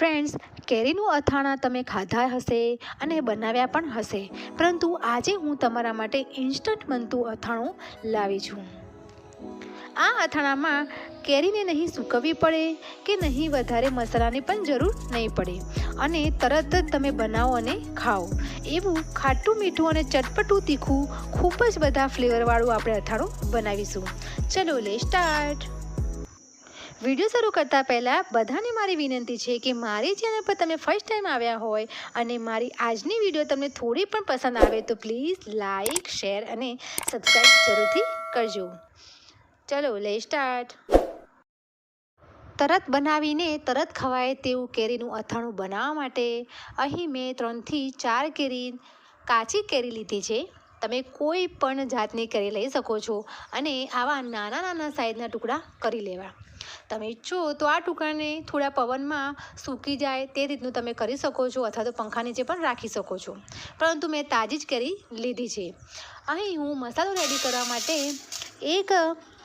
Friends કેરીનું અથાણા તમે ખાધા હશે અને બનાવ્યા પણ હશે. પરંતુ આજે હું તમારા માટે ઇન્સ્ટન્ટ બનતું અથાણું લાવી છું. આ અથાણામાં કેરીને નહીં સૂકવવી પડે કે નહીં વધારે મસાલાની પણ જરૂર નહીં પડે. અને તરત જ તમે બનાવો અને ખાઓ. એવું ખાટું મીઠું અને ચટપટું તીખું ખૂબ જ બધા ફ્લેવરવાળું આપણે અથાણું બનાવીશું. ચલો લે સ્ટાર્ટ વીડિયો શરૂ કરતાં પહેલાં બધાને મારી વિનંતી છે કે મારી ચેનલ પર તમે ફર્સ્ટ ટાઈમ આવ્યા હોય અને મારી આજની વીડિયો તમને થોડી પણ પસંદ આવે તો પ્લીઝ લાઈક શેર અને સબસ્ક્રાઈબ જરૂરથી કરજો. ચલો લે સ્ટાર્ટ તરત બનાવીને તરત ખવાય તેવું કેરીનું અથાણું બનાવવા માટે અહીં મેં ત્રણથી ચાર કેરી કાચી કેરી લીધી છે. તમે કોઈ પણ જાતની કરી લઈ શકો છો અને આવા નાના નાના સાઇઝના ટુકડા કરી લેવા. તમે ઈચ્છો તો આ ટુકડાને થોડા પવનમાં સૂકી જાય તે રીતનું તમે કરી શકો છો અથવા તો પંખા નીચે પણ રાખી શકો છો. પરંતુ મેં તાજી જ કરી લીધી છે. અહીં હું મસાલો રેડી કરવા માટે એક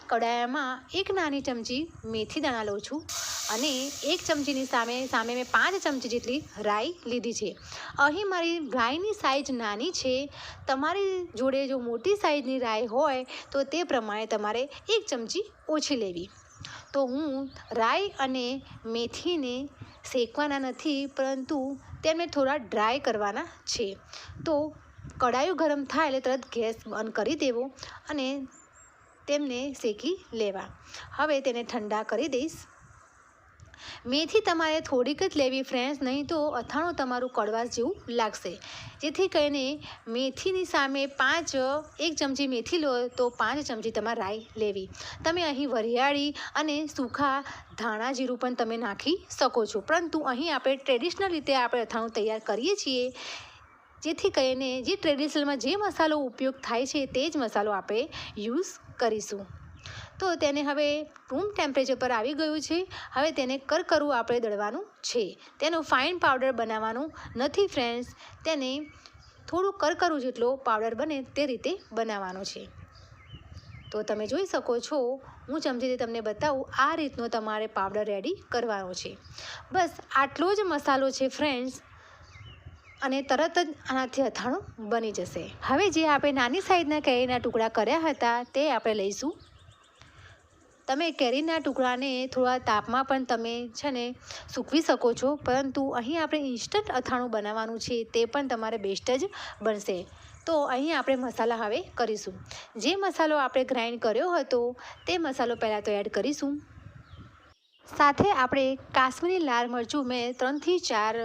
કડાયામાં એક નાની ચમચી મેથી દાણા લઉં છું. અને એક ચમચીની સામે સામે મેં પાંચ ચમચી જેટલી રાઈ લીધી છે. અહીં મારી રાઈની સાઇઝ નાની છે. તમારી જોડે જો મોટી સાઇઝની રાઈ હોય, તો તે પ્રમાણે તમારે એક ચમચી ઓછી લેવી. તો હું રાઈ અને મેથીને શેકવાના નથી, પરંતુ તેમને થોડા ડ્રાય કરવાના છે. તો કડાયું ગરમ થાય એટલે તરત ગેસ બંધ કરી દેવો અને તેમને શેકી લેવા. હવે તેને ઠંડા કરી દઈશ. મેથી તમારે થોડીક જ લેવી ફ્રેન્ડ્સ નહીં તો અથાણું તમારું કડવાશ જેવું લાગશે. જેથી કરીને મેથીની સામે પાંચ, એક ચમચી મેથી લો તો પાંચ ચમચી તમારે રાઈ લેવી. તમે અહીં વરિયાળી અને સૂખા ધાણા જીરું પણ તમે નાખી શકો છો. પરંતુ અહીં આપણે ટ્રેડિશનલ રીતે આપણે અથાણું તૈયાર કરીએ છીએ. જેથી કરીને જે ટ્રેડિશનલમાં જે મસાલો ઉપયોગ થાય છે, તે જ મસાલો આપણે યુઝ કરીશું. તો તેને હવે રૂમ ટેમ્પરેચર પર આવી ગયું છે. હવે તેને કરકરું આપણે દળવાનું છે. તેનો ફાઇન પાવડર બનાવવાનું નથી ફ્રેન્ડ્સ તેને થોડું કરકરું જેટલો પાવડર બને તે રીતે બનાવવાનો છે. તો તમે જોઈ શકો છો, હું ચમચીથી તમને બતાવું, આ રીતનો તમારે પાવડર રેડી કરવાનો છે. બસ, આટલો જ મસાલો છે ફ્રેન્ડ્સ અને તરત જ આનાથી અથાણું બની જશે. હવે જે આપણે નાની સાઈઝના કેરીના ટુકડા કર્યા હતા, તે આપણે લઈશું. તમે કેરીના ટુકડાને થોડા તાપમાં પણ તમે છે ને સૂકવી શકો છો, પરંતુ અહીં આપણે ઇન્સ્ટન્ટ અથાણું બનાવવાનું છે તે પણ તમારે બેસ્ટ જ બનશે. તો અહીં આપણે મસાલા હવે કરીશું. જે મસાલો આપણે ગ્રાઇન્ડ કર્યો હતો, તે મસાલો પહેલાં તો એડ કરીશું. સાથે આપણે કાશ્મીરી લાલ મરચું મેં ત્રણથી ચાર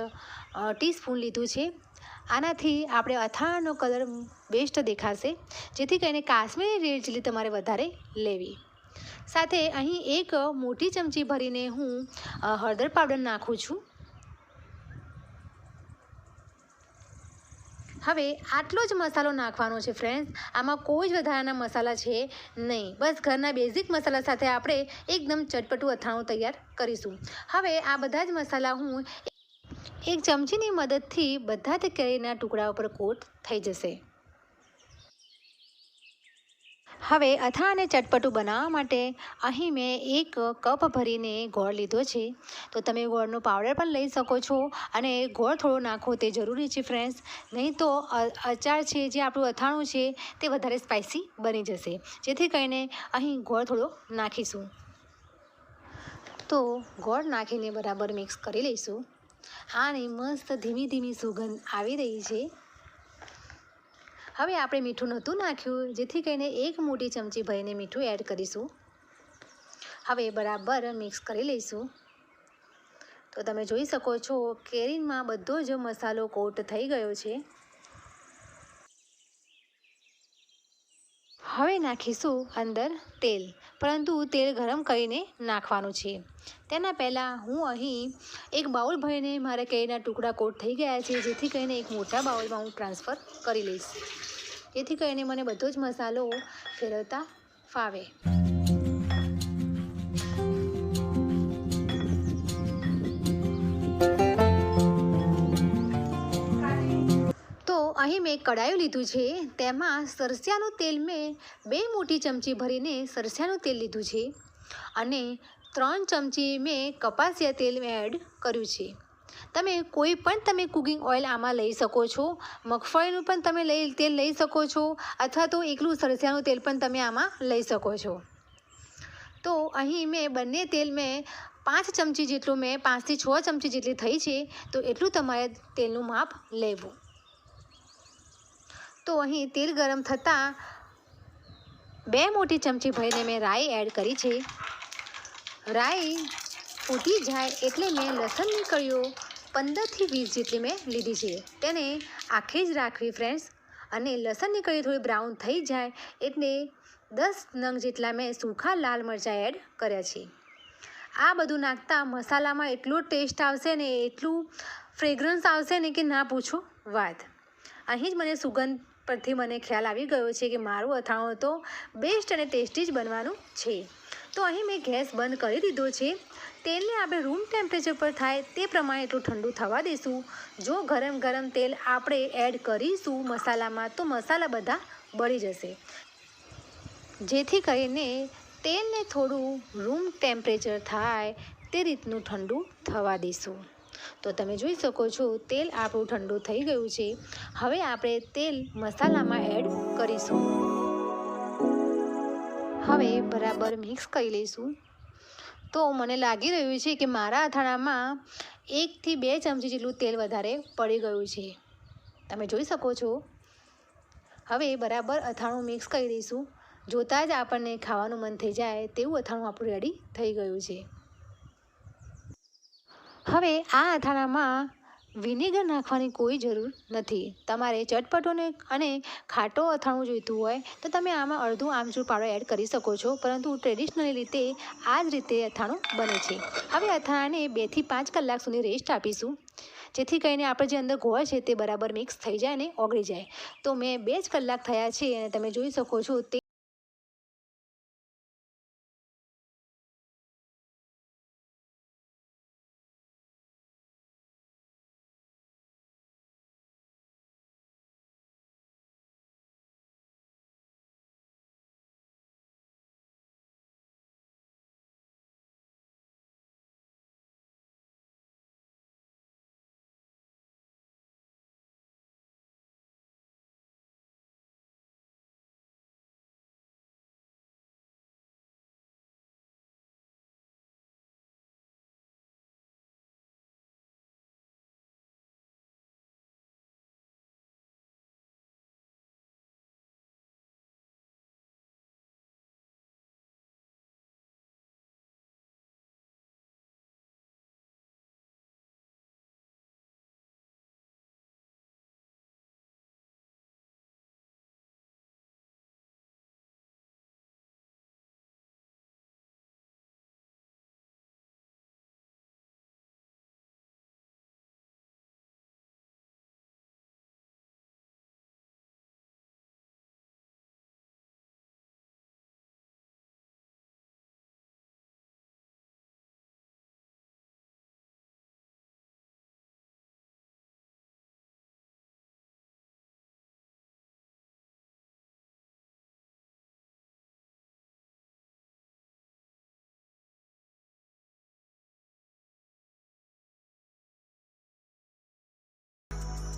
ટીસ્પૂન લીધું છે. આનાથી આપણે અથાણાનો કલર બેસ્ટ દેખાશે, જેથી કરીને કાશ્મીરી રેડ ચીલી તમારે વધારે લેવી. સાથે અહીં એક મોટી ચમચી ભરીને હું હળદર પાવડર નાખું છું. હવે આટલો જ મસાલો નાખવાનો છે ફ્રેન્ડ્સ આમાં કોઈ જ વધારાના મસાલા છે નહીં. બસ ઘરના બેઝિક મસાલા સાથે આપણે એકદમ ચટપટું અથાણું તૈયાર કરીશું. હવે આ બધા જ મસાલા હું એક ચમચીની મદદથી બધા જ કેરીના ટુકડા ઉપર કોટ થઈ જશે. હવે અથાણાને ચટપટું બનાવવા માટે અહીં મેં એક કપ ભરીને ગોળ લીધો છે. તો તમે ગોળનો પાવડર પણ લઈ શકો છો અને ગોળ થોડો નાખો, તે જરૂરી છે ફ્રેન્ડ્સ નહીં તો અચાર છે, જે આપણું અથાણું છે, તે વધારે સ્પાઇસી બની જશે. જેથી કરીને અહીં ગોળ થોડો નાખીશું. તો ગોળ નાખીને બરાબર મિક્સ કરી લઈશું. આને મસ્ત ધીમી ધીમી સુગંધ આવી રહી છે. હવે આપણે મીઠું નહોતું નાખ્યું, જેથી કરીને એક મોટી ચમચી ભરીને મીઠું એડ કરીશું. હવે બરાબર મિક્સ કરી લઈશું. તો તમે જોઈ શકો છો, કેરીમાં બધો જ મસાલો કોટ થઈ ગયો છે. હવે નાખીશું અંદર તેલ. પરંતુ તેલ ગરમ કરીને નાખવાનું છે. તેના પહેલાં હું અહીં એક બાઉલ ભરીને મારા કેરીના ટુકડા કોટ થઈ ગયા છે, જેથી કરીને એક મોટા બાઉલમાં હું ટ્રાન્સફર કરી લઈશ. જેથી કરીને મને બધો જ મસાલો ફેરવતા ફાવે. અહીં મેં કડાયું લીધું છે. તેમાં સરસિયાનું તેલ મેં બે મોટી ચમચી ભરીને સરસિયાનું તેલ લીધું છે. અને ત્રણ ચમચી મેં કપાસિયા તેલ એડ કર્યું છે. તમે કોઈ પણ તમે કુકિંગ ઓઇલ આમાં લઈ શકો છો. મગફળીનું પણ તમે લઈ, તેલ લઈ શકો છો. અથવા તો એકલું સરસિયાનું તેલ પણ તમે આમાં લઈ શકો છો. તો અહીં મેં બંને તેલ મેં પાંચ ચમચી જેટલું મેં, પાંચથી છ ચમચી જેટલી થઈ છે. તો એટલું તમારે તેલનું માપ લેવું. તો અહીં તેલ ગરમ થતાં બે મોટી ચમચી ભરીને મેં રાઈ એડ કરી છે. રાઈ ફૂટી જાય એટલે મેં લસણની કળીઓ પંદરથી વીસ જેટલી મેં લીધી છે. તેને આખી જ રાખવી ફ્રેન્ડ્સ અને લસણની કળી થોડી બ્રાઉન થઈ જાય એટલે દસ નંગ જેટલા મેં સૂખા લાલ મરચાં એડ કર્યા છે. આ બધું નાખતા મસાલામાં એટલો ટેસ્ટ આવશે ને, એટલું ફ્રેગ્રન્સ આવશે ને કે ના પૂછો વાત. અહીં જ મને સુગંધ પરથી મને ખ્યાલ આવી ગયો છે કે મારું અથાણું તો બેસ્ટ અને ટેસ્ટી જ બનવાનું છે. તો અહીં મેં ગેસ બંધ કરી દીધો છે. તેલને આપણે રૂમ ટેમ્પરેચર પર થાય તે પ્રમાણે એટલું ઠંડુ થવા દઈશું જો ગરમ ગરમ તેલ આપણે એડ કરીશું મસાલામાં તો મસાલા બધા બળી જશે. જેથી કરીને તેલને થોડું રૂમ ટેમ્પરેચર થાય તે રીતનું ઠંડુ થવા દઈશું તો તમે જોઈ શકો છો, તેલ આપણું ઠંડુ થઈ ગયું છે. હવે આપણે તેલ મસાલામાં એડ કરીશું. હવે બરાબર મિક્સ કરી લઈશું. તો મને લાગી રહ્યું છે કે મારા અથાણામાં એકથી બે ચમચી જેટલું તેલ વધારે પડી ગયું છે. તમે જોઈ શકો છો. હવે બરાબર અથાણું મિક્સ કરી દઈશું જોતાં જ આપણને ખાવાનું મન થઈ જાય તેવું અથાણું આપણું રેડી થઈ ગયું છે. હવે આ અથાણામાં વિનેગર નાખવાની કોઈ જરૂર નથી. તમારે ચટપટોને અને ખાટો અથાણું જોઈતું હોય તો તમે આમાં અડધું આમચૂર પાવડર એડ કરી શકો છો, પરંતુ ટ્રેડિશનલી રીતે આ જ રીતે અથાણું બને છે. હવે અથાણાને બેથી પાંચ કલાક સુધી રેસ્ટ આપીશું. જેથી કરીને આપણે જે અંદર ગોળ છે તે બરાબર મિક્સ થઈ જાય અને ઓગળી જાય. તો મેં બે જ કલાક થયા છે અને તમે જોઈ શકો છો તે